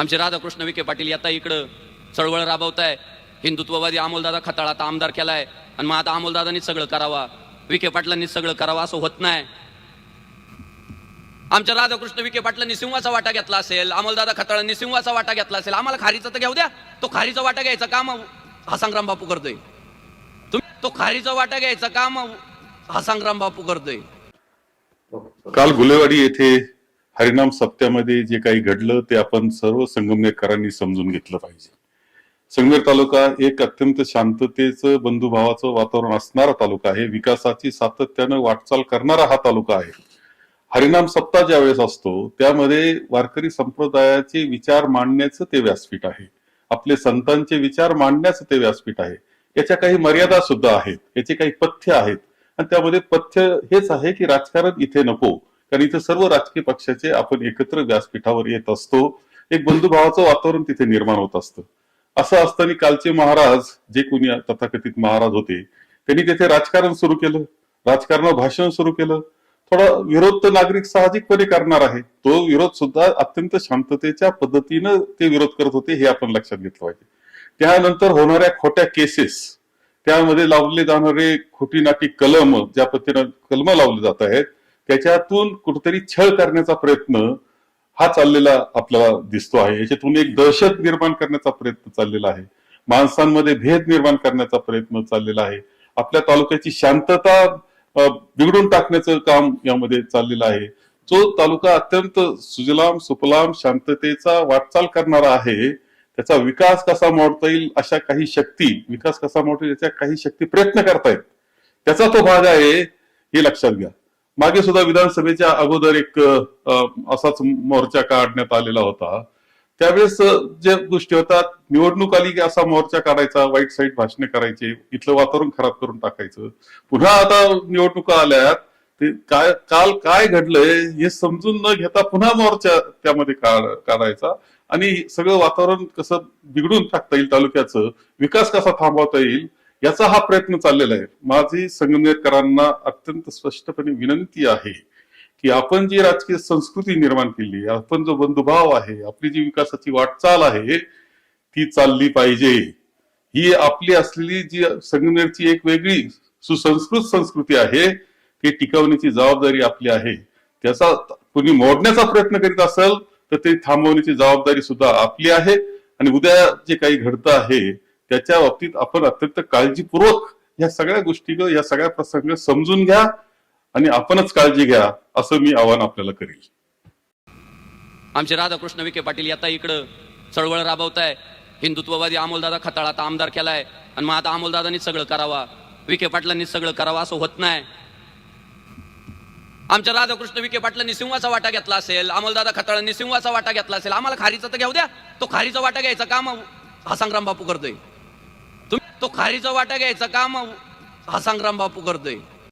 आमचे राधाकृष्ण विखे पाटील आता इकडं चळवळ राबवताय. हिंदुत्ववादी अमोलदादा खताळा आता आमदार केलाय. आणि मग आता अमोलदादांनीच सगळं करावा. विखे पाटलांनी सगळं करावं असं होत नाही. आमच्या राधाकृष्ण विखे पाटलांनी सिंहाचा वाटा घेतला असेल अमोलदादा खताळांनी सिंहाचा वाटा घेतला असेल आम्हाला खारीचा तर घेऊ द्या. तो खारीचा वाटा घ्यायचा काम हा संग्राम बापू करतोय? तुम्ही तो खारीचा वाटा घ्यायचा काम हा संग्राम बापू करतोय? काल गुलेवाडी येथे हरिनाम सप्त्यामध्ये जे काही घडलं ते आपण सर्व संगमनेरकरांनी समजून घेतलं पाहिजे. संगमेर तालुका एक अत्यंत शांततेचं बंधुभावाचं वातावरण असणारा तालुका आहे. विकासाची सातत्यानं वाटचाल करणारा हा तालुका आहे. हरिनाम सप्ताह ज्या वेळेस असतो त्यामध्ये वारकरी संप्रदायाचे विचार मांडण्याचं ते व्यासपीठ आहे. आपले संतांचे विचार मांडण्याचं ते व्यासपीठ आहे. याच्या काही मर्यादा सुद्धा आहेत. याचे काही पथ्य आहेत. आणि त्यामध्ये पथ्य हेच आहे की राजकारण इथे नको. कारण इथे सर्व राजकीय पक्षाचे आपण एकत्र व्यासपीठावर येत असतो. एक बंधुभावाचं वातावरण तिथे निर्माण होत असतं. असं असताना कालचे महाराज जे कोणी तथाकथित महाराज होते त्यांनी तिथे राजकारण सुरू केलं. राजकारण भाषण सुरू केलं. थोडा विरोध तर नागरिक साहजिकपणे करणार आहे. तो विरोध सुद्धा अत्यंत शांततेच्या पद्धतीनं ते विरोध करत होते हे आपण लक्षात घेतलं पाहिजे. त्यानंतर होणाऱ्या खोट्या केसेस त्यामध्ये लावले जाणारे खोटी नाटी कलम ज्या पद्धतीनं कलम लावले जात आहेत त्याच्यातून कुठेतरी छळ करण्याचा प्रयत्न हा चाललेला आपल्याला दिसतो आहे. याच्यातून एक दहशत निर्माण करण्याचा प्रयत्न चाललेला आहे. माणसांमध्ये भेद निर्माण करण्याचा प्रयत्न चाललेला आहे. आपल्या तालुक्याची शांतता बिघडून टाकण्याचं काम यामध्ये चाललेलं आहे. जो तालुका अत्यंत सुजलाम सुफलाम शांततेचा वाटचाल करणारा आहे त्याचा विकास कसा मोडता येईल अशा काही शक्ती विकास कसा मोडता येईल याच्या काही शक्ती प्रयत्न करतायत. त्याचा तो भाग आहे हे लक्षात घ्या. मागे सुद्धा विधानसभेच्या अगोदर एक असाच मोर्चा काढण्यात आलेला होता. त्यावेळेस ज्या गोष्टी होतात निवडणूक आली की असा मोर्चा काढायचा वाईट साईट भाषणे करायचे इथलं वातावरण खराब करून टाकायचं. पुन्हा आता निवडणुका आल्यात ते काय काल काय घडलंय हे समजून न घेता पुन्हा मोर्चा त्यामध्ये काढायचा. आणि सगळं वातावरण कसं बिघडून टाकता येईल तालुक्याचं विकास कसा थांबवता येईल याचा हा प्रयत्न चाललेला आहे. माझी संगमनेरकरांना अत्यंत स्पष्टपणे विनंती आहे की आपण जी राजकीय संस्कृती निर्माण केली आपण जो बंधुभाव आहे आपली जी विकासाची वाटचाल आहे ती चालली पाहिजे. ही आपली असलेली जी संगमनेरची एक वेगळी सुसंस्कृत संस्कृती आहे ती टिकवण्याची जबाबदारी आपली आहे. त्याचा कुणी मोडण्याचा प्रयत्न करीत असेल तर ते थांबवण्याची जबाबदारी सुद्धा आपली आहे. आणि उद्या जे काही घडतं आहे त्याच्या बाबतीत आपण अत्यंत काळजीपूर्वक या सगळ्या गोष्टी या सगळ्या प्रसंग समजून घ्या आणि आपणच काळजी घ्या असं मी आवाहन आपल्याला करेल. आमचे राधाकृष्ण विखे पाटील आता इकडं चळवळ राबवताय. हिंदुत्ववादी अमोलदादा खताळा आता आमदार केलाय. आणि मग आता अमोलदादांनीच सगळं करावा. विखे पाटलांनी सगळं करावं असं होत नाही. आमच्या राधाकृष्ण विखे पाटलांनी सिंहाचा वाटा घेतला असेल अमोलदादा खताळांनी सिंहाचा वाटा घेतला असेल आम्हाला खारीचा तर घेऊ द्या. तो खारीचा वाटा घ्यायचा काम हा संग्राम बापू करतोय. तो खारीचा वाटा घ्यायचा. काम हा संग्राम बापू करतोय.